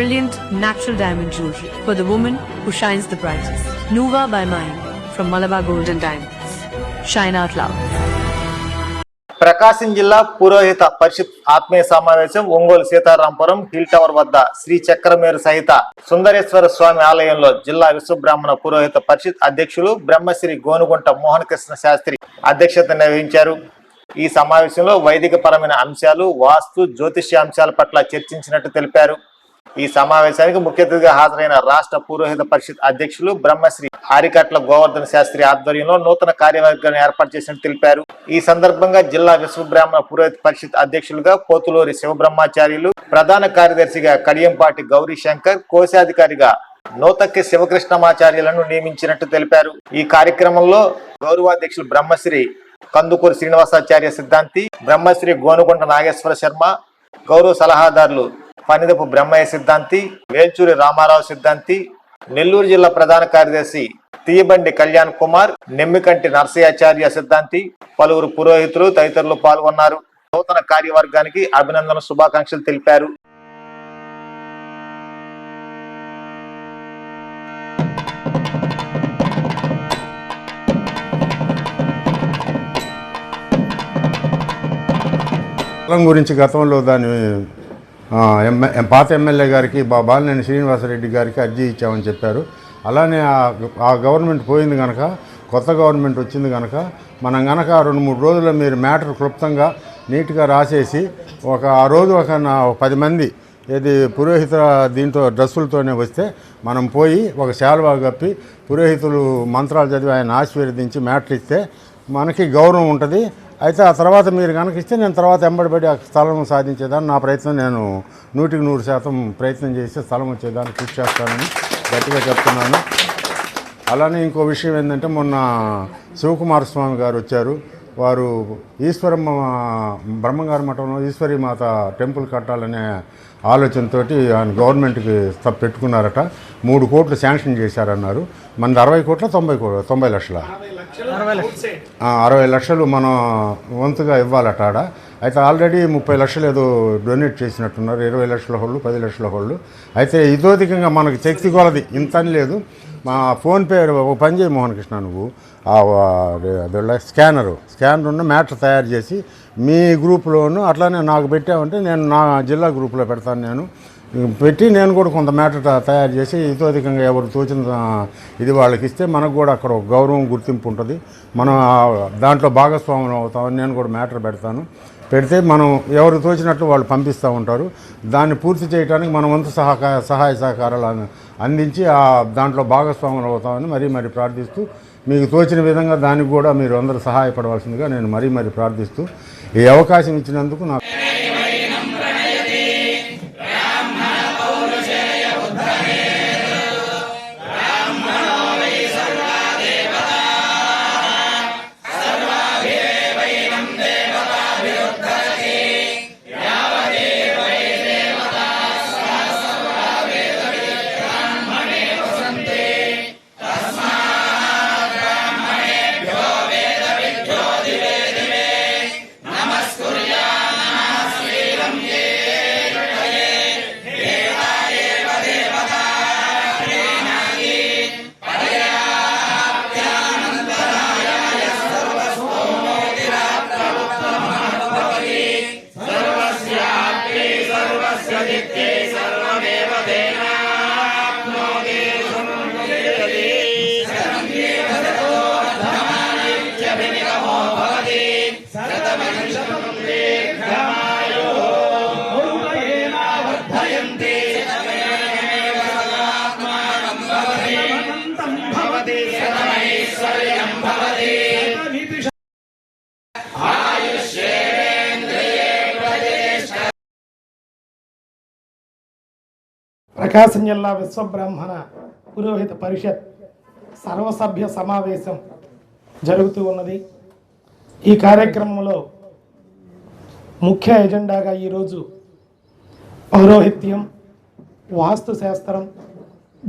brilliant natural diamond jewelry for the woman who shines the brightest. Nuva by Mine from Malabar Golden Diamonds. Shine out loud. Prakasam జిల్లా పురోహిత పరిషత్ ఆత్మీయ సమావేశం Ongole Sitarampuram hill tower వద్ద శ్రీ చక్రమేరు సహిత సుందరేశ్వర స్వామి ఆలయంలో జిల్లా విశ్వబ్రాహ్మణ పురోహిత పరిషత్ అధ్యక్షులు బ్రహ్మశ్రీ గోనుగుంట మోహన్ కృష్ణ శాస్త్రి అధ్యక్షత నిర్వహించారు ఈ సమావేశంలో వైదిక పరమైన అంశాలు వాస్తు జ్యోతిష్య అంశాల పట్ల చర్చించినట్టు తెలిపారు ఈ సమావేశానికి ముఖ్య అతిథిగా హాజరైన రాష్ట్ర పురోహిత పరిషత్ అధ్యక్షులు బ్రహ్మశ్రీ హారికట్ల గోవర్ధన శాస్త్రి ఆధ్వర్యంలో నూతన కార్యవర్గాన్ని ఏర్పాటు చేసినట్టు తెలిపారు. ఈ సందర్భంగా జిల్లా విశ్వబ్రాహ్మణ పురోహిత పరిషత్ అధ్యక్షులుగా పోతులూరి శివబ్రహ్మాచార్యులు ప్రధాన కార్యదర్శిగా కడియంపాటి గౌరీ శంకర్ కోశాధికారిగా నూతక్కి శివకృష్ణమాచార్యులను నియమించినట్టు తెలిపారు. ఈ కార్యక్రమంలో గౌరవాధ్యక్షులు బ్రహ్మశ్రీ కందుకూరు శ్రీనివాసాచార్య సిద్ధాంతి బ్రహ్మశ్రీ గోనుకొండ నాగేశ్వర శర్మ గౌరవ సలహాదారులు పనిదపు బ్రహ్మయ్య సిద్ధాంతి వేల్చూరి రామారావు సిద్ధాంతి నెల్లూరు జిల్లా ప్రధాన కార్యదర్శి తీయబండి కళ్యాణ్ కుమార్ నెమ్మికంటి నరసయాచార్య సిద్ధాంతి పలువురు పురోహితులు తదితరులు పాల్గొన్నారు. నూతన కార్యవర్గానికి అభినందన శుభాకాంక్షలు తెలిపారు. గురించి గతంలో దాని ఎమ్మె- పాత ఎమ్మెల్యే గారికి బా బాలినేని శ్రీనివాసరెడ్డి గారికి అర్జీ ఇచ్చామని చెప్పారు. అలానే ఆ గవర్నమెంట్ పోయింది కనుక కొత్త గవర్నమెంట్ వచ్చింది కనుక మనం కనుక రెండు మూడు రోజుల్లో మీరు మ్యాటర్ క్లుప్తంగా నీట్గా రాసేసి ఒక ఆ రోజు ఒక నా- పది మంది ఏది పురోహిత దీంతో డ్రెస్సులతోనే వస్తే మనం పోయి ఒక శాలువా కప్పి పురోహితులు మంత్రాలు చదివి ఆయన ఆశీర్వదించి మ్యాటర్ ఇస్తే మనకి గౌరవం ఉంటుంది అయితే ఆ తర్వాత మీరు కనుక ఇస్తే నేను తర్వాత ఎంబడిపడి ఆ స్థలం సాధించేదాన్ని. నా ప్రయత్నం నేను నూటికి నూరు శాతం ప్రయత్నం చేసి స్థలం వచ్చేదాన్ని కృషి చేస్తానని గట్టిగా చెప్తున్నాను. అలానే ఇంకో విషయం ఏంటంటే మొన్న శివకుమార స్వామి గారు వచ్చారు. వారు ఈశ్వరమ్మ బ్రహ్మంగారి మఠంలో ఈశ్వరి మాత టెంపుల్ కట్టాలనే ఆలోచనతోటి ఆయన గవర్నమెంట్కి పెట్టుకున్నారట. మూడు కోట్లు శాంక్షన్ చేశారన్నారు. మనది అరవై కోట్ల తొంభై కోట్ల తొంభై లక్షల. అరవై లక్షలు. మనం వంతుగా ఇవ్వాలట ఆడ. అయితే ఆల్రెడీ ముప్పై లక్షలు ఏదో డొనేట్ చేసినట్టున్నారు. ఇరవై లక్షల హోళ్ళు పది లక్షల హోళ్ళు అయితే ఇదోధికంగా మనకు శక్తి కొలది. ఇంత అని లేదు. మా ఫోన్పే ఒక పని చేయి మోహన్ కృష్ణ నువ్వు. స్కానరు. స్కానర్ ఉన్న మ్యాటర్ తయారు చేసి మీ గ్రూప్లోను అట్లానే నాకు పెట్టామంటే నేను నా జిల్లా గ్రూప్లో పెడతాను నేను. పెట్టి నేను కూడా కొంత మ్యాటర్ తయారు చేసి ఇతోధికంగా ఎవరు తోచిన ఇది వాళ్ళకి ఇస్తే మనకు కూడా అక్కడ ఒక గౌరవం గుర్తింపు ఉంటుంది. మనం దాంట్లో భాగస్వాములు అవుతామని నేను కూడా మ్యాటర్ పెడతాను. పెడితే మనం ఎవరు తోచినట్లు వాళ్ళు పంపిస్తూ ఉంటారు. దాన్ని పూర్తి చేయడానికి మనం వంతు సహకార సహాయ సహకారాలు అందించి ఆ దాంట్లో భాగస్వాములు అవుతామని మరీ మరీ ప్రార్థిస్తూ మీకు తోచిన విధంగా దానికి కూడా మీరు అందరూ సహాయపడవలసిందిగా నేను మరీ మరీ ప్రార్థిస్తూ ఈ అవకాశం ఇచ్చినందుకు నాకు ప్రకాశం జిల్లా విశ్వబ్రాహ్మణ పురోహిత పరిషత్ సర్వసభ్య సమావేశం జరుగుతూ ఉన్నది. ఈ కార్యక్రమంలో ముఖ్య ఎజెండాగా ఈరోజు పౌరోహిత్యం వాస్తు శాస్త్రం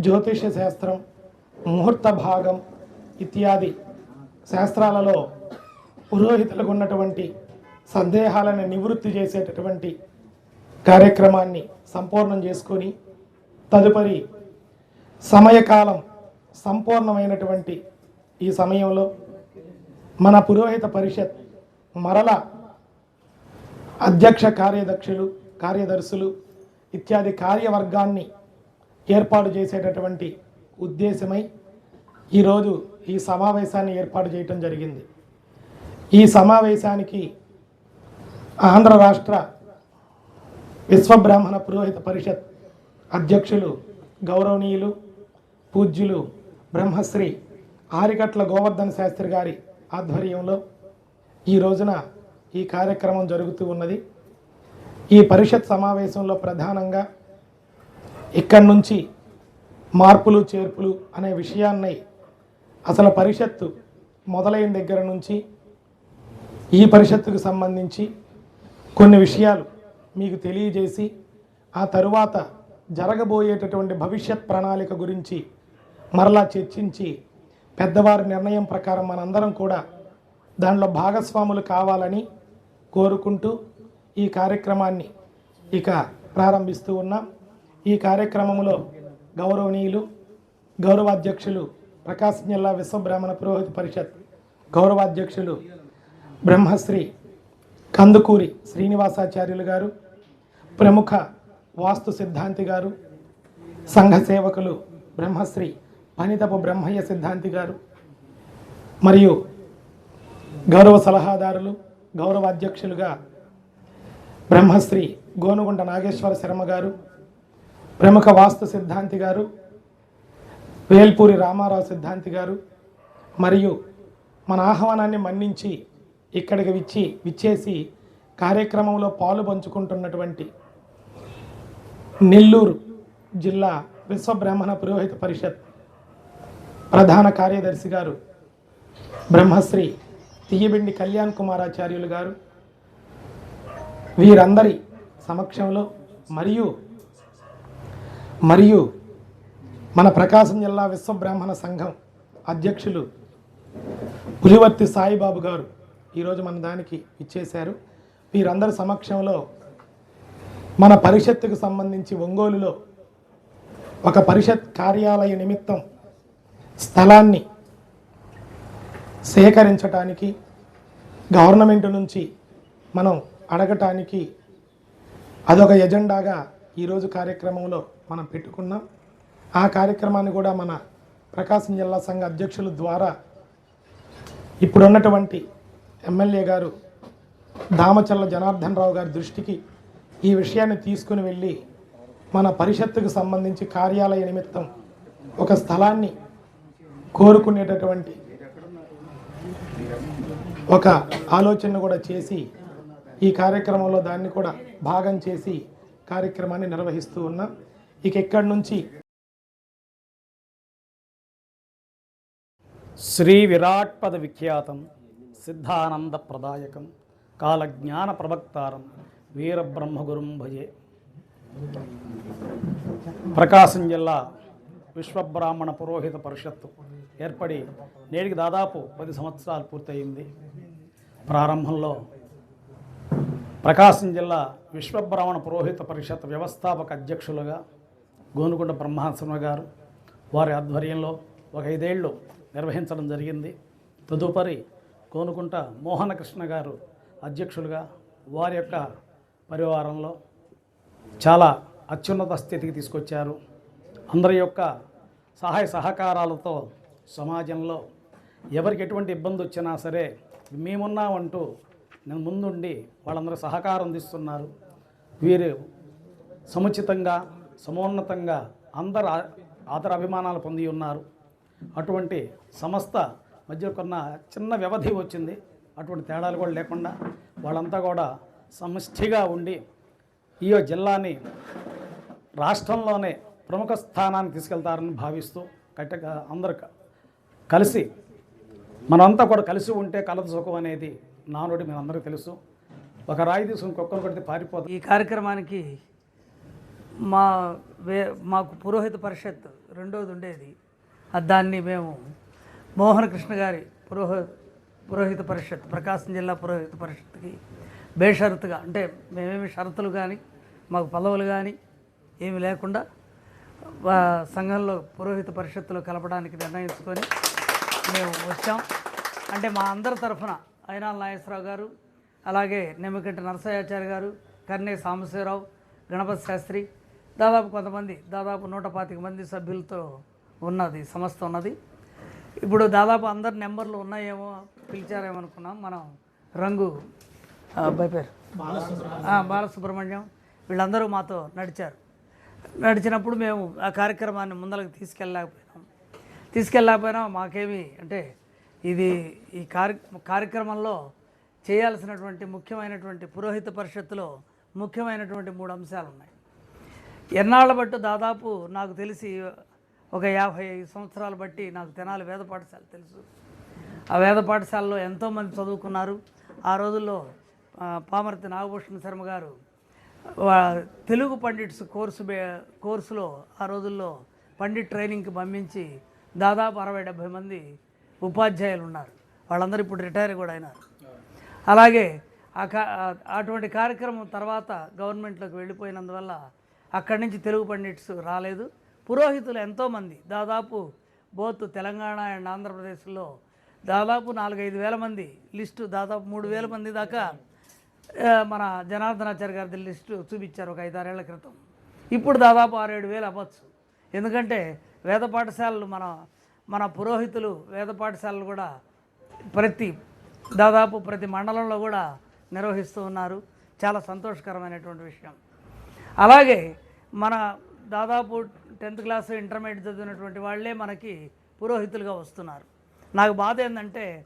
జ్యోతిష శాస్త్రం ముహూర్త భాగం ఇత్యాది శాస్త్రాలలో పురోహితులకు ఉన్నటువంటి సందేహాలను నివృత్తి చేసేటటువంటి కార్యక్రమాన్ని సంపూర్ణం చేసుకొని తదుపరి సమయకాలం సంపూర్ణమైనటువంటి ఈ సమయంలో మన పురోహిత పరిషత్ మరల అధ్యక్ష కార్యదక్షులు కార్యదర్శులు ఇత్యాది కార్యవర్గాన్ని ఏర్పాటు చేసేటటువంటి ఉద్దేశమై ఈరోజు ఈ సమావేశాన్ని ఏర్పాటు చేయటం జరిగింది. ఈ సమావేశానికి ఆంధ్ర రాష్ట్ర విశ్వబ్రాహ్మణ పురోహిత పరిషత్ అధ్యక్షులు గౌరవనీయులు పూజ్యులు బ్రహ్మశ్రీ ఆరికట్ల గోవర్ధన్ శాస్త్రి గారి ఆధ్వర్యంలో ఈ రోజున ఈ కార్యక్రమం జరుగుతూ ఉన్నది. ఈ పరిషత్ సమావేశంలో ప్రధానంగా ఇక్కడి నుంచి మార్పులు చేర్పులు అనే విషయాన్ని అసలు పరిషత్తు మొదలైన దగ్గర నుంచి ఈ పరిషత్తుకు సంబంధించి కొన్ని విషయాలు మీకు తెలియజేసి ఆ తరువాత జరగబోయేటటువంటి భవిష్యత్ ప్రణాళిక గురించి మరలా చర్చించి పెద్దవారి నిర్ణయం ప్రకారం మనందరం కూడా దానిలో భాగస్వాములు కావాలని కోరుకుంటూ ఈ కార్యక్రమాన్ని ఇక ప్రారంభిస్తూ ఉన్నాం. ఈ కార్యక్రమంలో గౌరవనీయులు గౌరవాధ్యక్షులు ప్రకాశం జిల్లా విశ్వబ్రాహ్మణ పురోహిత పరిషత్ గౌరవాధ్యక్షులు బ్రహ్మశ్రీ కందుకూరి శ్రీనివాసాచార్యులు గారు ప్రముఖ వాస్తు సిద్ధాంతి గారు సంఘ సేవకులు బ్రహ్మశ్రీ పనితపు బ్రహ్మయ్య సిద్ధాంతి గారు మరియు గౌరవ సలహాదారులు గౌరవ అధ్యక్షులుగా బ్రహ్మశ్రీ గోనుగుంట నాగేశ్వర శర్మ గారు ప్రముఖ వాస్తు సిద్ధాంతి గారు వేల్పూరి రామారావు సిద్ధాంతి గారు మరియు మన ఆహ్వానాన్ని మన్నించి ఇక్కడికి విచ్చి విచ్చేసి కార్యక్రమంలో పాలు పంచుకుంటున్నటువంటి నెల్లూరు జిల్లా విశ్వబ్రాహ్మణ పురోహిత పరిషత్ ప్రధాన కార్యదర్శి గారు బ్రహ్మశ్రీ తీయబిండి కళ్యాణ్ కుమారాచార్యులు గారు. వీరందరి సమక్షంలో మరియు మరియు మన ప్రకాశం జిల్లా విశ్వబ్రాహ్మణ సంఘం అధ్యక్షులు పులివర్తి సాయిబాబు గారు ఈరోజు మన దానికి ఇచ్చేశారు వీరందరి సమక్షంలో మన పరిషత్తుకు సంబంధించి ఒంగోలులో ఒక పరిషత్ కార్యాలయ నిమిత్తం స్థలాన్ని సేకరించటానికి గవర్నమెంట్ నుంచి మనం అడగటానికి అదొక ఎజెండాగా ఈరోజు కార్యక్రమంలో మనం పెట్టుకున్నాం. ఆ కార్యక్రమాన్ని కూడా మన ప్రకాశం జిల్లా సంఘ అధ్యక్షుల ద్వారా ఇప్పుడున్నటువంటి ఎమ్మెల్యే గారు దామచల్ల జనార్దన్ రావు గారి దృష్టికి ఈ విషయాన్ని తీసుకుని వెళ్ళి మన పరిషత్తుకు సంబంధించి కార్యాలయ నిమిత్తం ఒక స్థలాన్ని కోరుకునేటటువంటి ఒక ఆలోచన కూడా చేసి ఈ కార్యక్రమంలో దాన్ని కూడా భాగం చేసి కార్యక్రమాన్ని నిర్వహిస్తూ ఉన్నాం. ఇక ఎక్కడి నుంచి శ్రీ విరాట్పద విఖ్యాతం సిద్ధానంద ప్రదాయకం కాలజ్ఞాన ప్రవక్తారం వీరబ్రహ్మగురుం భజే ప్రకాశం జిల్లా విశ్వబ్రాహ్మణ పురోహిత పరిషత్తు ఏర్పడి నేటికి దాదాపు పది సంవత్సరాలు పూర్తయింది. ప్రారంభంలో ప్రకాశం జిల్లా విశ్వబ్రాహ్మణ పురోహిత పరిషత్ వ్యవస్థాపక అధ్యక్షులుగా గోనుకొండ బ్రహ్మాశ్రమ గారు వారి ఆధ్వర్యంలో ఒక ఐదేళ్ళు నిర్వహించడం జరిగింది. తదుపరి కోనుకుంట మోహనకృష్ణ గారు అధ్యక్షులుగా వారి యొక్క పరివారంలో చాలా అత్యున్నత స్థితికి తీసుకొచ్చారు. అందరి యొక్క సహాయ సహకారాలతో సమాజంలో ఎవరికి ఎటువంటి ఇబ్బంది వచ్చినా సరే మేమున్నామంటూ నేను ముందుండి వాళ్ళందరూ సహకారం అందిస్తున్నారు. వీరు సముచితంగా సమోన్నతంగా అందరు ఆ- ఆదర అభిమానాలు పొంది ఉన్నారు. అటువంటి సంస్థ మధ్య కొన్న చిన్న వ్యవధి వచ్చింది. అటువంటి తేడాలు కూడా లేకుండా వాళ్ళంతా కూడా సమష్టిగా ఉండి ఈ జిల్లాని రాష్ట్రంలోనే ప్రముఖ స్థానాన్ని తీసుకెళ్తారని భావిస్తూ కట్ట అందరు కలిసి మనమంతా కూడా కలిసి ఉంటే కలత సుఖం అనేది నానుడి మీ తెలుసు. ఒక రాయి తీసుకుని కుక్కను కొడితే పారిపోతుంది ఈ కార్యక్రమానికి మా వే మాకు పురోహిత పరిషత్ రెండోది ఉండేది. దాన్ని మేము మోహన కృష్ణ గారి పురోహ పురోహిత పరిషత్ ప్రకాశం జిల్లా పురోహిత పరిషత్కి బేషరతుగా అంటే మేమేమి షరతులు కానీ మాకు పదవులు కానీ ఏమి లేకుండా సంఘంలో పురోహిత పరిషత్తులో కలపడానికి నిర్ణయించుకొని మేము వచ్చాం. అంటే మా అందరి తరఫున అయినాల నాగేశ్వరరావు గారు అలాగే నిమ్మకంటి నరసయాచార్య గారు కర్నే సాంబశివరావు గణపతి శాస్త్రి దాదాపు కొంతమంది దాదాపు నూట పాతిక మంది సభ్యులతో ఉన్నది సంస్థ ఉన్నది. ఇప్పుడు దాదాపు అందరి నెంబర్లు ఉన్నాయేమో పిలిచారేమో అనుకున్నాం మనం రంగు అబ్బాయి పేరు. బాలసుబ్రహ్మణ్యం. వీళ్ళందరూ మాతో నడిచారు. నడిచినప్పుడు మేము ఆ కార్యక్రమాన్ని ముందరకు తీసుకెళ్ళలేకపోయినాం. తీసుకెళ్ళలేకపోయినా మాకేమి అంటే ఇది ఈ కార్య కార్యక్రమంలో చేయాల్సినటువంటి ముఖ్యమైనటువంటి పురోహిత పరిషత్తులో ముఖ్యమైనటువంటి మూడు అంశాలు ఉన్నాయి ఎన్నాళ్ళ బట్టి దాదాపు నాకు తెలిసి ఒక యాభై సంవత్సరాలు బట్టి నాకు తెనాలి వేద పాఠశాల తెలుసు. ఆ వేద పాఠశాలలో ఎంతోమంది చదువుకున్నారు. ఆ రోజుల్లో పామర్తి నాగభూషణ శర్మ గారు తెలుగు పండిట్స్ కోర్సు బే- కోర్సులో ఆ రోజుల్లో పండిట్ ట్రైనింగ్కి పంపించి దాదాపు అరవై డెబ్భై మంది ఉపాధ్యాయులు ఉన్నారు. వాళ్ళందరూ ఇప్పుడు రిటైర్ కూడా అయినారు. అలాగే ఆ కా అటువంటి కార్యక్రమం తర్వాత గవర్నమెంట్లోకి వెళ్ళిపోయినందువల్ల అక్కడి నుంచి తెలుగు పండిట్స్ రాలేదు. పురోహితులు ఎంతోమంది దాదాపు బోత్ తెలంగాణ అండ్ ఆంధ్రప్రదేశ్లో దాదాపు నాలుగైదు వేల మంది లిస్టు దాదాపు మూడు వేల మంది దాకా మన జనార్దనాచార్య గారి లిస్టు చూపించారు ఒక ఐదారేళ్ళ క్రితం. ఇప్పుడు దాదాపు ఆరేడు వేలు అవ్వచ్చు. ఎందుకంటే వేద పాఠశాలలు మన మన పురోహితులు వేద పాఠశాలలు కూడా ప్రతి దాదాపు ప్రతి మండలంలో కూడా నిర్వహిస్తూ ఉన్నారు. చాలా సంతోషకరమైనటువంటి విషయం. అలాగే మన దాదాపు టెన్త్ క్లాస్ ఇంటర్మీడియట్ చదివినటువంటి వాళ్ళే మనకి పురోహితులుగా వస్తున్నారు. నాకు బాధ ఏంటంటే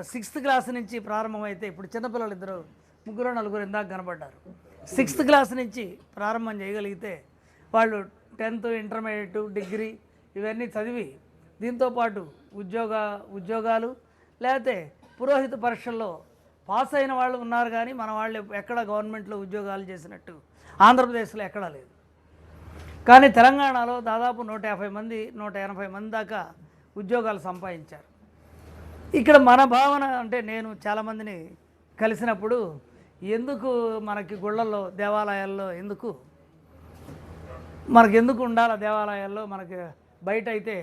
సిక్స్త్ క్లాస్ నుంచి ప్రారంభమైతే ఇప్పుడు చిన్నపిల్లలు ఇద్దరు ముగ్గురు నలుగురు ఇందాక కనబడ్డారు. సిక్స్త్ క్లాస్ నుంచి ప్రారంభం చేయగలిగితే వాళ్ళు టెన్త్ ఇంటర్మీడియట్ డిగ్రీ ఇవన్నీ చదివి దీంతోపాటు ఉద్యోగ ఉద్యోగాలు లేకపోతే పురోహిత పరీక్షల్లో పాస్ అయిన వాళ్ళు ఉన్నారు కానీ మన వాళ్ళు ఎక్కడ గవర్నమెంట్లో ఉద్యోగాలు చేసినట్టు ఆంధ్రప్రదేశ్లో ఎక్కడా లేదు. కానీ తెలంగాణలో దాదాపు నూట యాభై మంది నూట ఎనభై మంది దాకా ఉద్యోగాలు సంపాదించారు. ఇక్కడ మన భావన అంటే నేను చాలామందిని కలిసినప్పుడు ఎందుకు మనకి గుళ్ళల్లో దేవాలయాల్లో ఎందుకు? మనకి ఎందుకు ఉండాలి దేవాలయాల్లో? మనకి బయట అయితే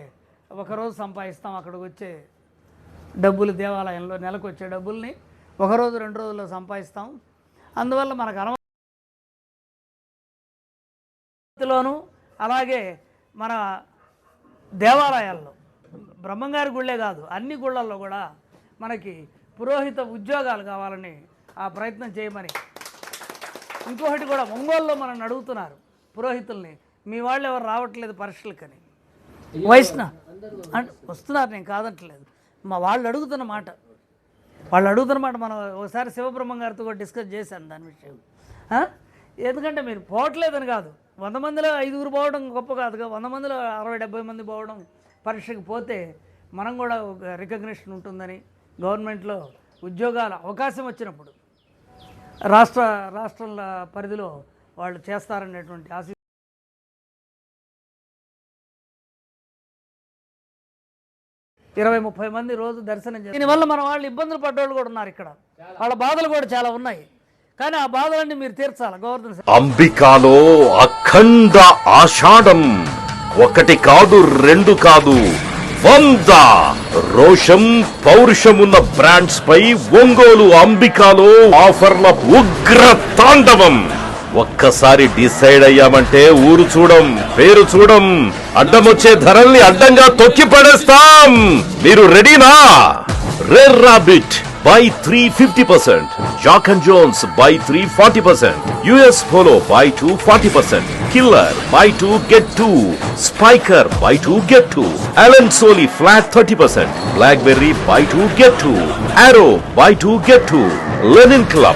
ఒకరోజు సంపాదిస్తాం అక్కడికి వచ్చే డబ్బులు దేవాలయంలో నెలకు వచ్చే డబ్బుల్ని ఒకరోజు రెండు రోజుల్లో సంపాదిస్తాం. అందువల్ల మనకు అనవ అలాగే మన దేవాలయాల్లో బ్రహ్మంగారి గుళ్ళే కాదు అన్ని గుళ్ళల్లో కూడా మనకి పురోహిత ఉద్యోగాలు కావాలని ఆ ప్రయత్నం చేయమని. ఇంకొకటి కూడా ఒంగోలులో మనం అడుగుతున్నారు పురోహితుల్ని. మీ వాళ్ళు ఎవరు రావట్లేదు పరీక్షలకని వైష్ణ వస్తున్నారు నేను కాదట్లేదు. మా వాళ్ళు అడుగుతున్న మాట. వాళ్ళు అడుగుతున్న మాట మనం ఒకసారి శివబ్రహ్మ గారితో కూడా డిస్కస్ చేశాను దాని విషయం. ఎందుకంటే మీరు పోవట్లేదని కాదు. వంద మందిలో ఐదుగురు పోవడం గొప్ప కాదుగా. వంద మందిలో అరవై డెబ్బై మంది పోవడం పరీక్షకు పోతే మనం కూడా ఒక రికగ్నిషన్ ఉంటుందని గవర్నమెంట్లో ఉద్యోగాల అవకాశం వచ్చినప్పుడు. రాష్ట్ర రాష్ట్రాల పరిధిలో వాళ్ళు చేస్తారనేటువంటి ఆశ ఇరవై ముప్పై మంది రోజు దర్శనం చేస్తారు. దీనివల్ల మన వాళ్ళు ఇబ్బందులు పడ్డోళ్ళు కూడా ఉన్నారు ఇక్కడ. వాళ్ళ బాధలు కూడా చాలా ఉన్నాయి. కానీ ఆ బాధలన్నీ మీరు తీర్చాలి గవర్నమెంట్ అంబికాలో అఖండ ఆషాఢం. ఒకటి కాదు రెండు కాదు. వంద రోషం పౌరుషమున్న బ్రాండ్స్ పై ఒంగోలు అంబికాలో ఆఫర్ల ఉగ్ర తాండవం. ఒక్కసారి డిసైడ్ అయ్యామంటే ఊరు చూడం పేరు చూడం అడ్డమొచ్చే ధరల్ని అడ్డంగా తొక్కి పడేస్తాం. మీరు రెడీనా? Rare rabbit buy three fifty percent. Jock and Jones buy 3 40%. US Polo buy 2 40%. Killer buy 2 get 2. Spiker buy 2 get 2. Alan Soli flat 30%. Blackberry buy 2 get 2. Arrow buy 2 get 2. Lenin Club